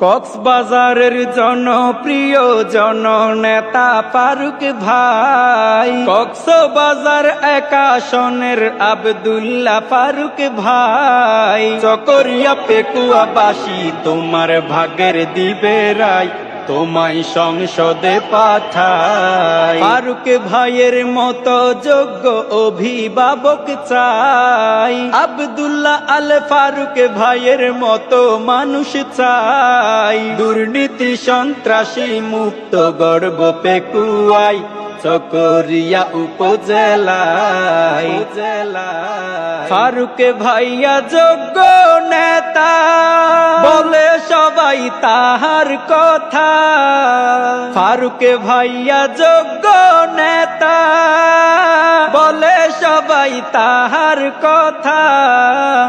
কক্সবাজারের জনপ্রিয় জননেতা ফারুক ভাই। কক্সবাজার একাশনের আবদুল্লা ফারুক ভাই। চকরিয়া পেকুয়াবাসী তোমার ভাগের দিবে রায়। তোমায় সংসদে পাঠাই। ফারুক ভাইয়ের মতো যোগ্য অভিভাবক চাই। আবদুল্লাহ আল ফারুক ভাইয়ের মতো মানুষ চাই। দুর্নীতি সন্ত্রাসী মুক্ত গর্ব পেকুয়াই চকরিয়া উপজেলায়। ফারুক ভাইয়া যোগ্য নেতা। সবাই তাহার কথা। ফারুক ভাইয়া যোগ্য নেতা। বলে সবাই তাহার কথা।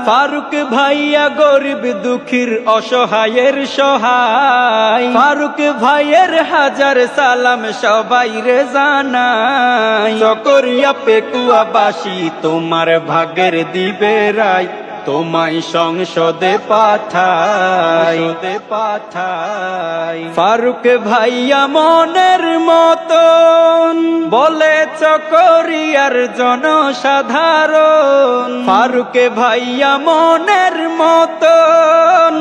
ফারুক ভাইয়া গরিব দুঃখীর অসহায়ের সহায়। ফারুক ভাইয়ের হাজার সালাম সবাই রে জানাই। চকরিয়া পেকুয়াবাসী তোমার ভাগের দিবে রায়। তোমায় সংসদে পাঠাই। পাঠাই। ফারুক ভাইয়া মনের মতন বলে চকরিয়ার জনসাধারণ। ফারুক ভাইয়া মনের মতন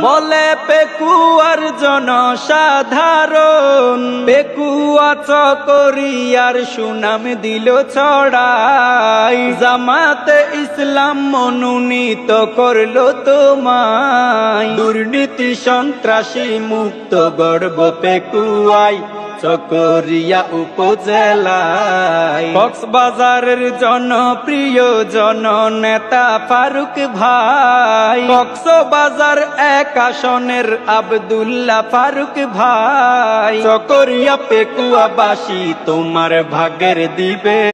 বলে পেকুয়ার জনসাধারণ। পেকুয়া চকরিয়ার সুনাম দিল ছড়াই। জামাতে ইসলাম মনোনীত করল তোমায়। দুর্নীতি সন্ত্রাসী মুক্ত গর্ব পেকুয়াই। চকরিয়া উপজেলায়। কক্সবাজারের জনপ্রিয় জন নেতা ফারুক ভাই। কক্সবাজার এক আসনের আবদুল্লাহ ফারুক ভাই। চকরিয়া পেকুয়াবাসী তোমার ভাগের দিবে।